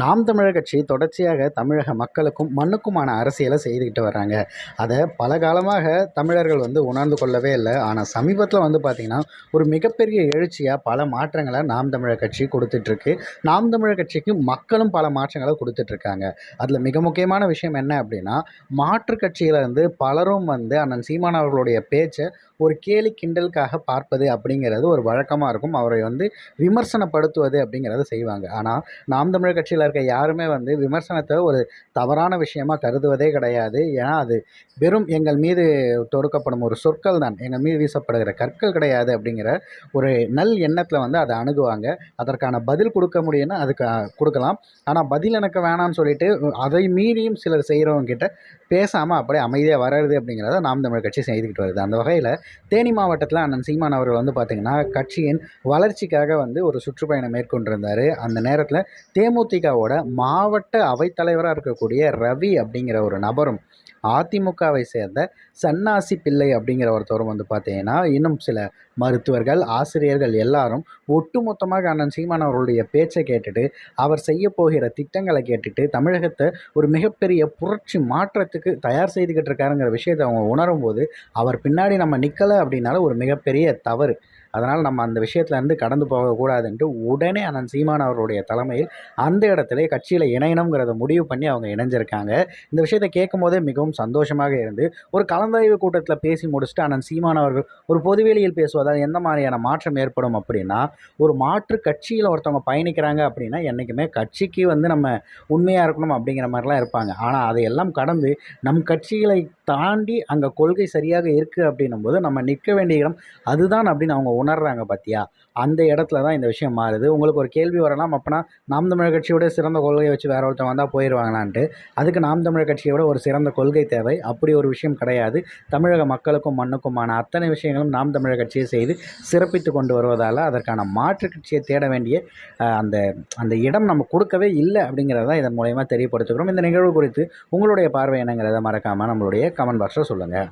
நாம் தமிழர் கட்சி தொடர்ச்சியாக தமிழக மக்களுக்கும் மண்ணுக்குமான அரசியலை செய்துக்கிட்டு வர்றாங்க. அதை பல காலமாக தமிழர்கள் வந்து உணர்ந்து கொள்ளவே இல்லை. ஆனால் சமீபத்தில் வந்து பார்த்திங்கன்னா ஒரு மிகப்பெரிய எழுச்சியாக பல மாற்றங்களை நாம் தமிழர் கட்சி கொடுத்துட்ருக்கு. நாம் தமிழர் கட்சிக்கு மக்களும் பல மாற்றங்களை கொடுத்துட்ருக்காங்க. அதில் மிக முக்கியமான விஷயம் என்ன அப்படின்னா மாற்று கட்சியிலேருந்து பலரும் வந்து அண்ணன் சீமான் அவர்களுடைய பேச்சை ஒரு கேலி கிண்டலுக்காக பார்ப்பது அப்படிங்கிறது ஒரு வழக்கமாக இருக்கும். அவரை வந்து விமர்சனப்படுத்துவது அப்படிங்கிறத செய்வாங்க. ஆனால் நாம் தமிழர் கட்சியில் இருக்க யாருமே வந்து விமர்சனத்தை ஒரு தவறான விஷயமா கருதுவதே கிடையாது. ஏன்னா அது வெறும் எங்கள் மீது தொடுக்கப்படும் ஒரு சொற்கள் தான். எங்கள் மீது வீசப்படுகிற கற்கள் கிடையாது அப்படிங்கிற ஒரு நல் எண்ணத்தில் வந்து அதை அணுகுவாங்க. அதற்கான பதில் கொடுக்க முடியும்னா அதுக்கு கொடுக்கலாம். ஆனால் பதில் எனக்கு வேணாம்னு சொல்லிட்டு அதை மீறியும் சிலர் செய்கிறவங்க கிட்ட பேசாமல் அப்படியே அமைதியாக வர்றது அப்படிங்கிறத நாம் தமிழ் கட்சி செய்துக்கிட்டு வருது. அந்த வகையில் தேனி மாவட்டத்தில் அண்ணன் சீமான் அவர்கள் வந்து பார்த்திங்கன்னா கட்சியின் வளர்ச்சிக்காக வந்து ஒரு சுற்றுப்பயணம் மேற்கொண்டிருந்தார். அந்த நேரத்தில் தேமுதிக தேமுதிகவோட மாவட்ட அவைத்தலைவராக இருக்கக்கூடிய ரவி அப்படிங்கிற ஒரு நபரும் அதிமுகவை சேர்ந்த சன்னாசி பிள்ளை அப்படிங்கிற ஒருத்தவரும் வந்து பார்த்தீங்கன்னா இன்னும் சில மருத்துவர்கள் ஆசிரியர்கள் எல்லாரும் ஒட்டுமொத்தமாக அண்ணன் சீமான் அவர்களுடைய பேச்சை கேட்டுட்டு அவர் செய்ய போகிற திட்டங்களை கேட்டுட்டு தமிழகத்தை ஒரு மிகப்பெரிய புரட்சி மாற்றத்துக்கு தயார் செய்துக்கிட்டு இருக்காருங்கிற விஷயத்தை அவங்க உணரும் போது அவர் பின்னாடி நம்ம நிற்கலை அப்படின்னால ஒரு மிகப்பெரிய தவறு. அதனால் நம்ம அந்த விஷயத்துல இருந்து கடந்து போகக்கூடாதுன்ட்டு உடனே அண்ணன் சீமான் அவர்களுடைய தலைமையில் அந்த இடத்துல கட்சியில் இணையணுங்கிறத முடிவு பண்ணி அவங்க இணைஞ்சிருக்காங்க. இந்த விஷயத்தை கேட்கும் போதே மிகவும் சந்தோஷமாக இருந்து ஒரு கலந்தாய்வு கூட்டத்தில் பேசி முடிச்சுட்டு அண்ணன் சீமான் அவர்கள் ஒரு பொதுவெளியில் பேசுவதால் எந்த மாதிரியான மாற்றம் ஏற்படும்? அப்படின்னா ஒரு மாற்று கட்சியில் ஒருத்தவங்க பயணிக்கிறாங்க அப்படின்னா என்றைக்குமே கட்சிக்கு வந்து நம்ம உண்மையாக இருக்கணும் அப்படிங்கிற மாதிரிலாம் இருப்பாங்க. ஆனால் அதையெல்லாம் கடந்து நம் கட்சிகளை தாண்டி அங்கே கொள்கை சரியாக இருக்குது அப்படின்னும் போது நம்ம நிற்க வேண்டிய இடம் அதுதான் அப்படின்னு அவங்க உணர்றாங்க பார்த்தியா அந்த இடத்துல தான் இந்த விஷயம் மாறுது. உங்களுக்கு ஒரு கேள்வி வரலாம் அப்போனா நாம் தமிழர் கட்சியோட சிறந்த கொள்கையை வச்சு வேற ஒருத்தன் வந்தால் போயிடுவாங்களான்ட்டு அதுக்கு நாம் தமிழர் கட்சியோட ஒரு சிறந்த கொள்கை தேவை. அப்படி ஒரு விஷயம் கிடையாது. தமிழக மக்களுக்கும் மண்ணுக்குமான அத்தனை விஷயங்களும் நாம் தமிழர் கட்சியை செய்து சிறப்பித்து கொண்டு வருவதால் அதற்கான மாற்று கட்சியை தேட வேண்டிய அந்த அந்த இடம் நம்ம கொடுக்கவே இல்லை அப்படிங்கிறத இதன் மூலயமா தெரியப்படுத்துகிறோம். இந்த நிகழ்வு குறித்து உங்களுடைய பார்வை என்னங்கிறத மறக்காமல் நம்மளுடைய கமெண்ட் பாக்ஸில் சொல்லுங்கள்